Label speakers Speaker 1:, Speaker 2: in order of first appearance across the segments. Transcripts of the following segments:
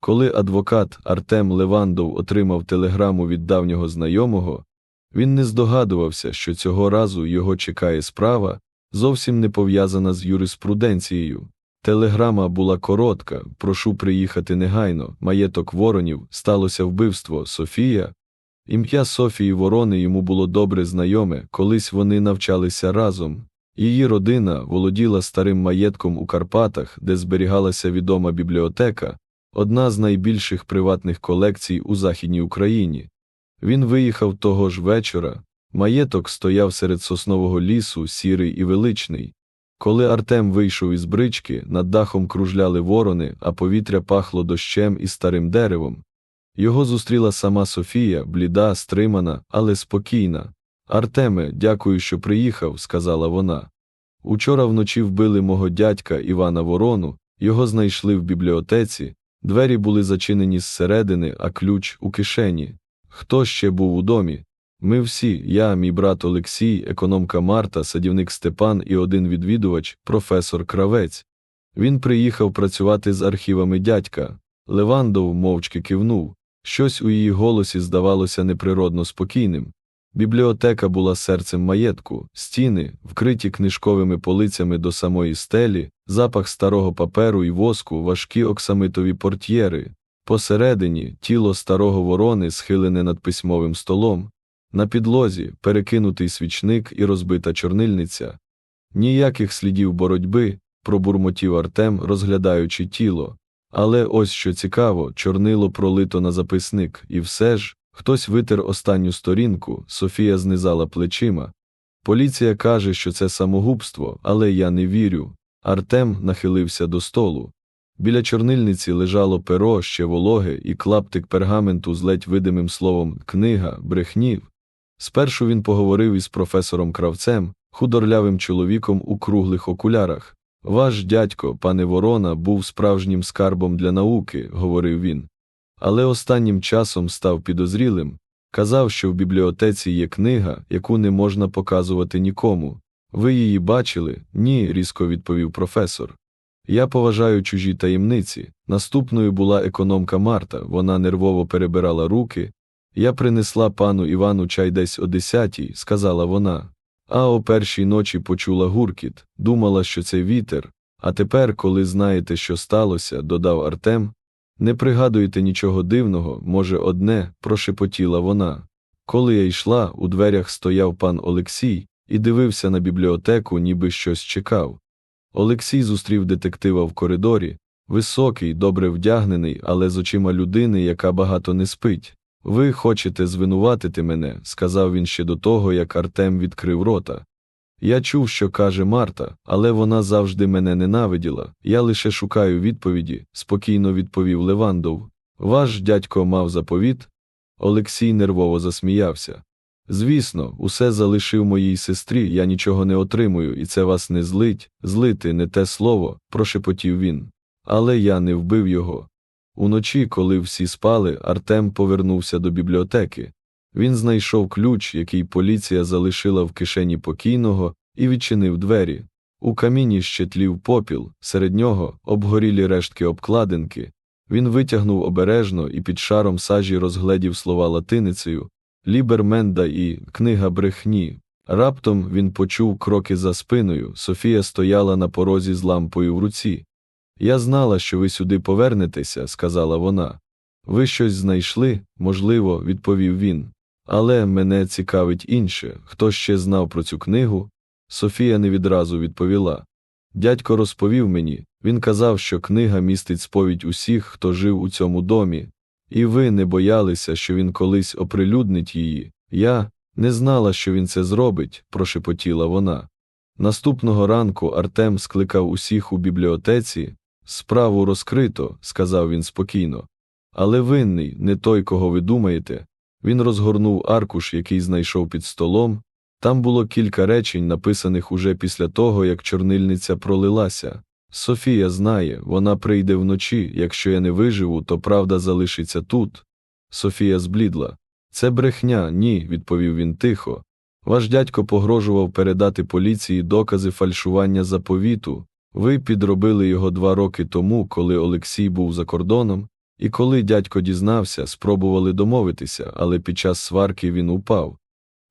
Speaker 1: Коли адвокат Артем Левандов отримав телеграму від давнього знайомого, він не здогадувався, що цього разу його чекає справа, зовсім не пов'язана з юриспруденцією. Телеграма була коротка, прошу приїхати негайно, маєток воронів, сталося вбивство, Софія. Ім'я Софії Ворони йому було добре знайоме, колись вони навчалися разом. Її родина володіла старим маєтком у Карпатах, де зберігалася відома бібліотека, одна з найбільших приватних колекцій у Західній Україні. Він виїхав того ж вечора. Маєток стояв серед соснового лісу, сірий і величний. Коли Артем вийшов із брички, над дахом кружляли ворони, а повітря пахло дощем і старим деревом. Його зустріла сама Софія, бліда, стримана, але спокійна. Артеме, дякую, що приїхав, сказала вона. Учора вночі вбили мого дядька Івана Ворону, його знайшли в бібліотеці, двері були зачинені зсередини, а ключ у кишені. Хто ще був у домі? Ми всі, я, мій брат Олексій, економка Марта, садівник Степан і один відвідувач, професор Кравець. Він приїхав працювати з архівами дядька. Левандов мовчки кивнув. Щось у її голосі здавалося неприродно спокійним. Бібліотека була серцем маєтку, стіни, вкриті книжковими полицями до самої стелі, запах старого паперу і воску, важкі оксамитові портьєри. Посередині тіло старого ворони схилене над письмовим столом, на підлозі перекинутий свічник і розбита чорнильниця. Ніяких слідів боротьби, пробурмотів Артем, розглядаючи тіло. Але ось що цікаво, чорнило пролито на записник, і все ж хтось витер останню сторінку, Софія знизала плечима. Поліція каже, що це самогубство, але я не вірю. Артем нахилився до столу. Біля чорнильниці лежало перо ще вологе і клаптик пергаменту з ледь видимим словом книга, брехнів. Спершу він поговорив із професором кравцем, худорлявим чоловіком у круглих окулярах. Ваш дядько, пане Ворона, був справжнім скарбом для науки, говорив він. Але останнім часом став підозрілим. Казав, що в бібліотеці є книга, яку не можна показувати нікому. Ви її бачили? Ні, різко відповів професор. Я поважаю чужі таємниці. Наступною була економка Марта, вона нервово перебирала руки. Я принесла пану Івану чай десь о десятій, сказала вона. А о першій ночі почула гуркіт, думала, що це вітер. А тепер, коли знаєте, що сталося, додав Артем. Не пригадуєте нічого дивного, може, одне, прошепотіла вона. Коли я йшла, у дверях стояв пан Олексій і дивився на бібліотеку, ніби щось чекав. Олексій зустрів детектива в коридорі, високий, добре вдягнений, але з очима людини, яка багато не спить. Ви хочете звинуватити мене, сказав він ще до того, як Артем відкрив рота. Я чув, що каже Марта, але вона завжди мене ненавиділа. Я лише шукаю відповіді, спокійно відповів Левандов. Ваш дядько мав заповіт? Олексій нервово засміявся. Звісно, усе залишив моїй сестрі, я нічого не отримую, і це вас не злить, злити не те слово, прошепотів він. Але я не вбив його. Уночі, коли всі спали, Артем повернувся до бібліотеки. Він знайшов ключ, який поліція залишила в кишені покійного, і відчинив двері. У каміні ще тлів попіл, серед нього обгорілі рештки обкладинки. Він витягнув обережно і під шаром сажі розгледів слова латиницею Лібер Менда і Книга брехні. Раптом він почув кроки за спиною. Софія стояла на порозі з лампою в руці. Я знала, що ви сюди повернетеся, сказала вона. Ви щось знайшли, можливо, відповів він. Але мене цікавить інше хто ще знав про цю книгу? Софія не відразу відповіла. Дядько розповів мені він казав, що книга містить сповідь усіх, хто жив у цьому домі, і ви не боялися, що він колись оприлюднить її. Я не знала, що він це зробить, прошепотіла вона. Наступного ранку Артем скликав усіх у бібліотеці. Справу розкрито, сказав він спокійно. Але винний, не той, кого ви думаєте. Він розгорнув аркуш, який знайшов під столом. Там було кілька речень, написаних уже після того, як чорнильниця пролилася. Софія знає, вона прийде вночі, якщо я не виживу, то правда залишиться тут. Софія зблідла. Це брехня, ні, відповів він тихо. Ваш дядько погрожував передати поліції докази фальшування заповіту. Ви підробили його два роки тому, коли Олексій був за кордоном. І коли дядько дізнався, спробували домовитися, але під час сварки він упав.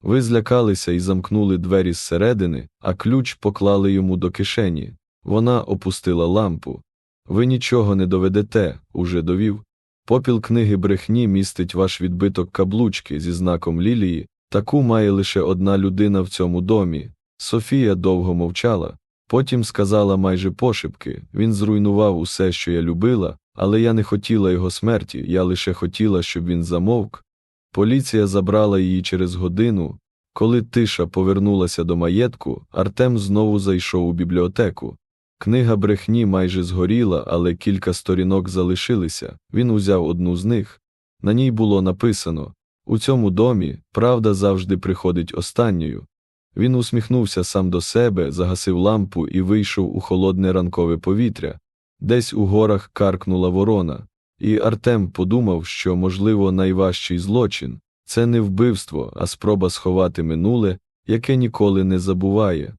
Speaker 1: Ви злякалися і замкнули двері зсередини, а ключ поклали йому до кишені. Вона опустила лампу. Ви нічого не доведете, уже довів. Попіл книги брехні містить ваш відбиток каблучки зі знаком лілії, таку має лише одна людина в цьому домі. Софія довго мовчала, потім сказала майже пошепки він зруйнував усе, що я любила, але я не хотіла його смерті, я лише хотіла, щоб він замовк. Поліція забрала її через годину. Коли тиша повернулася до маєтку, Артем знову зайшов у бібліотеку. Книга брехні майже згоріла, але кілька сторінок залишилися. Він узяв одну з них. На ній було написано У цьому домі правда завжди приходить останньою. Він усміхнувся сам до себе, загасив лампу і вийшов у холодне ранкове повітря. Десь у горах каркнула ворона. І Артем подумав, що, можливо, найважчий злочин це не вбивство, а спроба сховати минуле, яке ніколи не забуває.